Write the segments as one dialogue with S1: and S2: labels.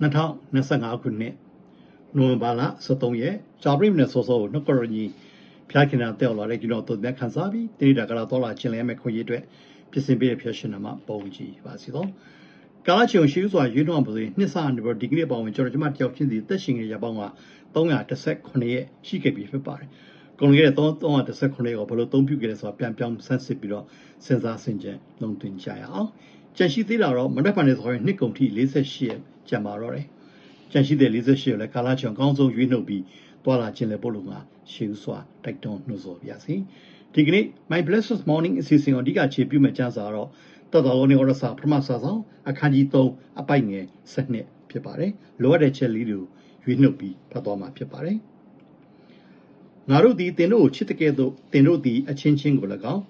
S1: 2025ခုနှစ်နိုဝင်ဘာလ23ရက်ဂျာပရိမနဲ့စောစောကိုနှုတ်ကရကြီးဖျားခင်တာတက်လာတဲ့ကျွန်တော်တို့မြတ်ခန်းစားပြီးတိရိတာကလာတော်လာခြင်းလဲမဲ့ခွင့်ရအတွက်ပြင်ဆင်ပေးတဲ့ဖျက်ရှင်နာမှာပုံကြည့်ပါစီတော့ကာလချုံရှိစွာရွေးနှောင်းပါစေနှစ်ဆအနေနဲ့ဒီကနေ့ပေါဝင်ကျွန်တော်ကျမတယောက်ချင်းစီတက်ရှင်ရဲ့ရပေါင်းက318ရက်ရှိခဲ့ပြီဖြစ်ပါတယ်ကုန်ရတဲ့338ကိုဘယ်လိုသုံးပြုခဲ့လဲဆိုတာပြန်ပြောင်းဆန်းစစ်ပြီးတော့စဉ်းစားဆင်ခြင်လုံးသွင်းကြရအောင်ကြံရှိသေးတာတော့မနက်ဖြန်နေ့ဆိုရင်နှစ်ကုန်ထိ48ရက် ကျန်ပါတော့တယ်ကြံရှိတဲ့48ရက်လည်းကာလချုံအကောင်းဆုံးရွေးနှုတ်ပြီးတွာလာခြင်းလည်းပို့လို့မှာရှေးစွာတိုက်တွန်းနှိုးဆော်ပါစီဒီကနေ့ My Blessed Morning အစီအစဉ်ကိုအဓိကခြေပြုမဲ့ကျမ်းစာတော့တတော်လုံးနေဩရစာပထမစာဆောင်အခန်းကြီး3အပိုက်ငယ်7ဖြစ်ပါတယ်လိုအပ်တဲ့ချက်လေးတွေကိုရွေးနှုတ်ပြီးဖတ်သွားမှာဖြစ်ပါတယ်ငါတို့သည်တင်တို့ကိုချစ်တဲ့ကဲ့သို့တင်တို့သည်အချင်းချင်းကို၎င်း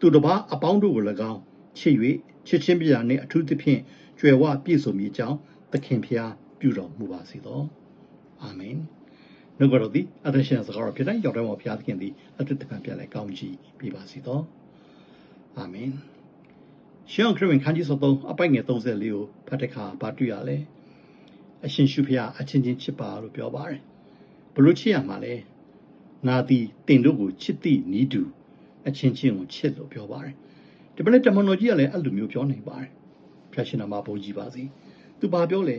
S1: သူတစ်ပါးအပေါင်းတို့ကို၎င်းချစ်၍ချစ်ချင်းပြရာနှင့်အထူးသဖြင့်ကြွယ်ဝပြည့်စုံမိကြောင်း သခင်ဖျားပြုတော်မူပါစေသောအာမင်နှုတ်ကတော်သည်အသက်ရှင်စကားတော်ဖြစ်တိုင်းရောက်တော်မူဖျားသခင်သည်အသက်တပံပြလိုက်ကောင်းကြီးပြပါစေသောအာမင်ရှောင်းခရစ်ဝင်ခန်းကြီး73အပိုက်ငယ်34ကိုဖတ်တဲ့အခါဗာတွေ့ရလဲအရှင်ရှုဖျားအချင်းချင်းချစ်ပါလို့ပြောပါတယ်ဘလို့ချစ်ရမှာလဲငါသည်တင်တို့ကိုချစ်သည့်နီးတူအချင်းချင်းကိုချစ်လို့ပြောပါတယ်ဒီမနေ့တမန်တော်ကြီးကလည်းအဲ့လိုမျိုးပြောနေပါတယ်ဖျားရှင်နာမှာပုံကြည့်ပါစေ သူဘာပြောလဲ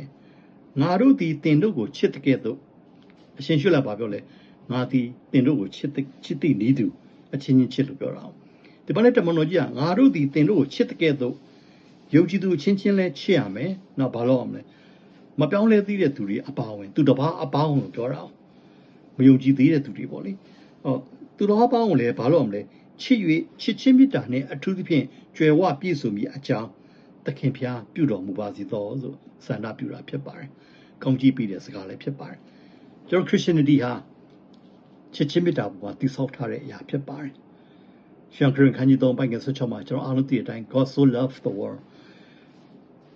S1: ငါတို့သည်တင်တို့ကိုချစ်တဲ့ကဲ့သို့အရှင်ရှုလာဘာပြောလဲငါသည်တင်တို့ကိုချစ်ချစ်သည့်နီးတူအချင်းချင်းချစ်လို့ပြောတာဒီမနေ့တမန်တော်ကြီးကငါတို့သည်တင်တို့ကိုချစ်တဲ့ကဲ့သို့ယုံကြည်သူချင်းချင်းလဲချစ်ရမယ်နော်ဘာလို့အောင်လဲမပြောင်းလဲသေးတဲ့သူတွေအပါဝင်သူတစ်ပါးအပေါင်းလို့ပြောတာမယုံကြည်သေးတဲ့သူတွေပေါ့လေဟောသူတော်အပေါင်းကိုလည်းဘာလို့အောင်လဲချစ်၍ချစ်ချင်းမေတ္တာနဲ့အထူးသဖြင့်ကြွယ်ဝပြည့်စုံပြီးအကြောင်းသ ခင်ဖျားပြုတော်မူပါစေသောဆိုဆန္ဒပြုတာဖြစ်ပါတယ်။ကောင်းကြီးပြီးတဲ့စကားလည်းဖြစ်ပါတယ်။ကျွန်တော် Christianity ဟာချစ်ချင်းမေတ္တာပေါ်တည်ဆောက်ထားတဲ့အရာဖြစ်ပါတယ်။ရှန်ခရင်ခန်းကြီး3ပိုင်းငယ်16မှာကျွန်တော်အားလုံးသိတဲ့အတိုင်း God so loved the world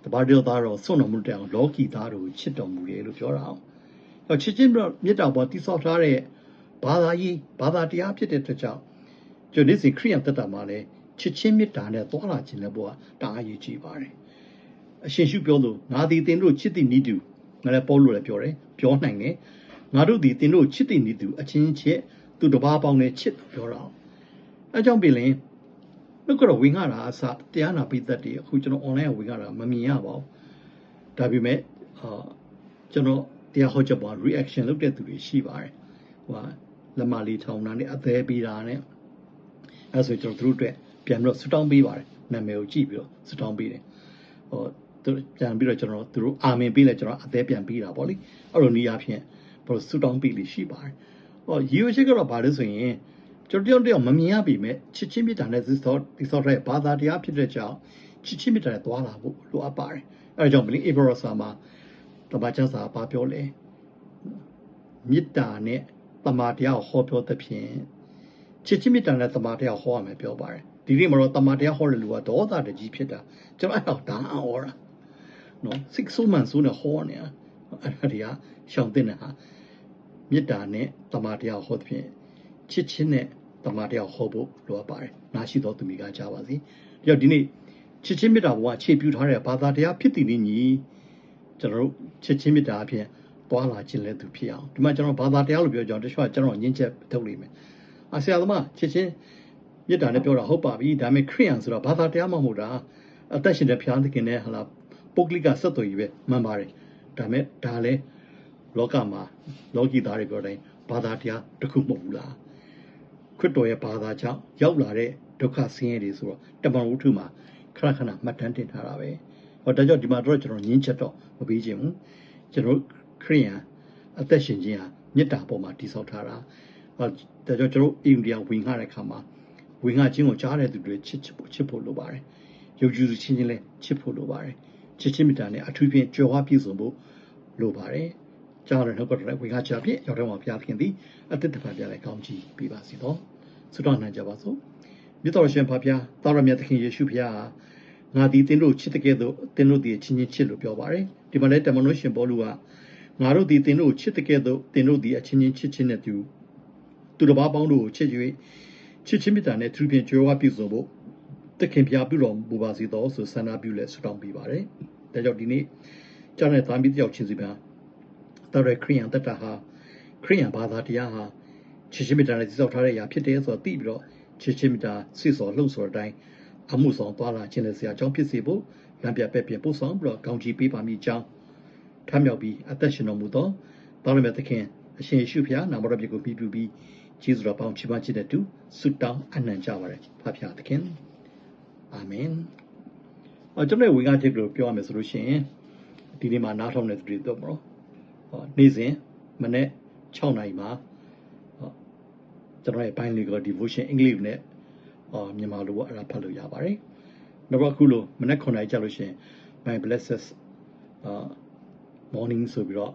S1: တပါးတော်သားတော်ဆုံးတော်မူတဲ့အောင်လောကီသားတို့ချစ်တော်မူတယ်လို့ပြောတာအောင်။အဲချစ်ချင်းမေတ္တာပေါ်တည်ဆောက်ထားတဲ့ဘာသာရေးဘာသာတရားဖြစ်တဲ့အတွက်ကြောင့်ကျွန်တော်နေ့စဉ်ခရိယံတက်တာမှာလည်း ချစ်ချင်းမေတ္တာနဲ့သွားလာခြင်းလည်းဘောကတအားရည်ကြည်ပါတယ်။အရှင်ရှုပြောလို့ငါသည်တင်တို့ချစ်သည်နီးတူငါလည်းပေါ်လို့လည်းပြောတယ်ပြောနိုင်တယ်။ငါတို့သည်တင်တို့ချစ်သည်နီးတူအချင်းချစ်သူတစ်ပါးပေါင်းနဲ့ချစ်ပြောတာ။အဲကြောင့်ပြင်လင်နှုတ်ကတော့ဝင်ရတာအစတရားနာပိသက်တွေအခုကျွန်တော် online ဝင်ရတာမမြင်ရပါဘူး။ဒါပေမဲ့အာကျွန်တော်တရားဟောချက်ပေါ် reaction လုပ်တဲ့သူတွေရှိပါတယ်။ဟိုလက်မလေးထောင်တာနဲ့အသေးပေးတာနဲ့အဲဆိုကျွန်တော်တို့အတွက် ပြန်ပြီးတော့ဆူတောင်းပေးပါတယ်နာမည်ကိုကြည့်ပြီးတော့ဆူတောင်းပေးတယ်ဟိုသူပြန်ပြီးတော့ကျွန်တော်တို့အာမင်ပေးလဲကျွန်တော်အသေးပြန်ပေးတာပေါ့လေအဲ့လိုနည်းအားဖြင့်ဘယ်လိုဆူတောင်းပေးလိရှိပါတယ်ဟောရီယိုရှိကတော့ဗာလို့ဆိုရင်ကျွန်တော်တယောက်တယောက်မမြင်ရပြီမဲ့ချစ်ချင်းမြတ်တာနဲ့ဒီဆော့ဒီဆော့တဲ့ဘာသာတရားဖြစ်တဲ့ကြောင့်ချစ်ချင်းမြတ်တာနဲ့သွားလာဖို့လိုအပ်ပါတယ်အဲဒါကြောင့်ဘလင်းအေဘရဆာမှာတမန်ကျမ်းစာဘာပြောလဲမေတ္တာနဲ့တမာတရားကိုဟောပြောသဖြင့်ချစ်ချင်းမေတ္တာနဲ့တမာတရားဟောရမယ်ပြောပါတယ် ဒီနေ့မှာတော့တမာတရားဟောတဲ့လူကဒေါသတကြီးဖြစ်တာကျွန်တော်အဲ့တော့ဒါအော်တာနော်စိတ်ဆိုးမှန်ဆိုးနဲ့ဟောနေတာအဲ့ဒါတွေကရှောင်တဲ့ဟာမေတ္တာနဲ့တမာတရားဟောသဖြင့်ချစ်ချင်းနဲ့တမာတရားဟောဖို့လိုအပ်ပါတယ်နာရှိတော်သူမိကကြားပါစေဒီတော့ဒီနေ့ချစ်ချင်းမေတ္တာဘဝအခြေပြုထားတဲ့ဘာသာတရားဖြစ်တည်နေညီကျွန်တော်တို့ချစ်ချင်းမေတ္တာအဖြစ်သွားလာခြင်းလည်းသူဖြစ်အောင်ဒီမှာကျွန်တော်ဘာသာတရားလို့ပြောကြအောင်တချို့ကကျွန်တော်ညင်းချက်ထုတ်လိမ့်မယ်အဆရာသမားချစ်ချင်း မေတ္တာနဲ့ပြောတာဟုတ်ပါပြီဒါပေမဲ့ခရိယန်ဆိုတော့ဘာသာတရားမှမဟုတ်တာအသက်ရှင်တဲ့ဘုရားသခင်နဲ့ဟလာပုဂ္ဂလိကဆက်သွယ်ရေးပဲမှန်ပါတယ်ဒါပေမဲ့ဒါလည်းလောကမှာလောကီသားတွေပြောတိုင်းဘာသာတရားတစ်ခုမဟုတ်ဘူးလားခရစ်တော်ရဲ့ဘာသာကြောင့်ရောက်လာတဲ့ဒုက္ခဆင်းရဲတွေဆိုတော့တမန်ဝုထုမှာခဏခဏမှတ်တမ်းတင်ထားတာပဲဟောဒါကြောင့်ဒီမှာတော့ကျွန်တော်ညင်းချက်တော့မပေးခြင်းဘူးကျွန်တော်ခရိယန်အသက်ရှင်ခြင်းဟာမေတ္တာပေါ်မှာတည်ဆောက်ထားတာဟောဒါကြောင့်ကျွန်တော်အိန္ဒိယဝင်ခတဲ့ခါမှာ ဝင်ခခြင်းကိုကြားတဲ့သူတွေချစ်ချစ်ဖို့ချစ်ဖို့လိုပါတယ်ယုံကြည်သူချင်းချင်းလည်းချစ်ဖို့လိုပါတယ်ချစ်ချင်းမေတ္တာနဲ့အထူးဖြင့်ကြွယ်ဝပြည့်စုံဖို့လိုပါတယ်ကြားရတဲ့နှုတ်ကပတ်ဝင်ခချဖြင့်ရောက်တော့မှာဘုရားခင်သည်အသက်တဖန်ပြလိုက်ကောင်းချီးပေးပါစေတော့ဆုတောင်းနိုင်ကြပါစို့မြတ်တော်ရှင်ဖဖျားသာရမြတ်သခင်ယေရှုဖျားငါဒီသင်တို့ချစ်တဲ့ကဲ့သို့သင်တို့ဒီချင်းချင်းချစ်လို့ပြောပါတယ်ဒီမှာလည်းတမန်တော်ရှင်ပေါလုကငါတို့ဒီသင်တို့ချစ်တဲ့ကဲ့သို့သင်တို့ဒီအချင်းချင်းချစ်ချင်းနဲ့တူသူတစ်ပါးပေါင်းတို့ကိုချစ်၍ ချစ်ချင်းမေတ္တာနဲ့သူဖြင့်ကြွယ်ဝပြည့်စုံဖို့တခင်ဖျားပြုတော်မူပါစေသောဆိုဆန္ဒပြုလဲဆုတောင်းပေးပါတယ်ဒါကြောင့်ဒီနေ့ကြောင့်တဲ့သားမီးတယောက်ချင်းစီမှာတော်ရခရိယန်တတဟာခရိယန်ဘာသာတရားဟာချစ်ချင်းမြတ်တာနဲ့တည်ဆောက်ထားတဲ့အရာဖြစ်တယ်ဆိုတော့သိပြီးတော့ချစ်ချင်းမြတ်တာစိတ်စော်လှုပ်ဆော်တဲ့အတိုင်းအမှုဆောင်သွားလာခြင်းနဲ့ဆရာအကြောင်းဖြစ်စေဖို့လမ်းပြပဲ့ပြင်ပို့ဆောင်ပြီးတော့ကောင်းချီးပေးပါမိကြောင်းထမ်းမြောက်ပြီးအသက်ရှင်တော်မူသောတော်ရမြတ်သခင်အရှင်ယေရှုဖျားနာမတော်ပြကိုပြီးပြပြီး ကျေးဇူးတော်ပေါင်းချီးမွမ်းခြင်းတဲ့သူဆုတောင်းအနံ့ကြပါရယ်ဖဖျားသခင်အာမင်အကျွန်တော်ဝေငါချက်ကိုပြောရမယ်ဆိုလို့ရှိရင်ဒီနေ့မှာနားထောင်တဲ့သူတွေတော့မလို့ဟောနေ့စဉ်မနေ့6နာရီမှာဟောကျွန်တော်ရဲ့ bilingual devotion အင်္ဂလိပ်နဲ့ဟောမြန်မာလိုပေါ့အဲ့ဒါဖတ်လို့ရပါတယ်နောက်တော့အခုလိုမနေ့9နာရီကြာလို့ရှိရင် my blesses အာ morning ဆိုပြီးတော့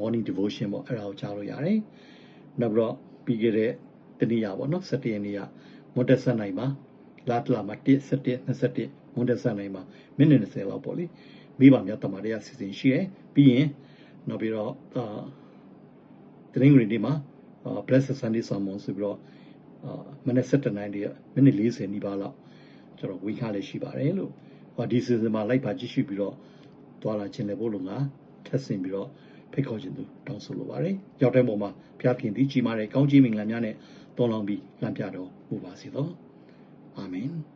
S1: morning devotion ပေါ့အဲ့ဒါကိုကြားလို့ရတယ်နောက်ပြီးတော့ ပြီးခဲ့တဲ့တနေ့ရပေါ့နော်17ရက်နေ့ကမွန်တက်ဆန်နိုင်မှာလာတလာမှာ1 17 21မွန်တက်ဆန်နိုင်မှာမိနစ်20လောက်ပေါ့လေမိဘများတမန်တွေကစီစဉ်ရှိရယ်ပြီးရင်နောက်ပြီးတော့အာတနင်္ဂနွေနေ့မှာအာ blessed sunday sermon ဆိုပြီးတော့အာမနေ့17နိုင်တွေကမိနစ်40နီးပါးလောက်ကျွန်တော်ဝေခါလေးရှိပါတယ်လို့ဟောဒီ season မှာလိုက်ပါကြည့်ရှုပြီးတော့တွာလာခြင်းလည်းပို့လို့ငါထပ်ဆင်ပြီးတော့ ဖိတ်ခေါ်ခြင်းသူတောင်းဆိုလိုပါတယ်။ရောက်တဲ့ပုံမှာဘုရားခင်သည်ကြီးမားတဲ့ကောင်းကြီးမင်္ဂလာများနဲ့တော်လောင်းပြီးလမ်းပြတော်မူပါစေသော။အာမင်။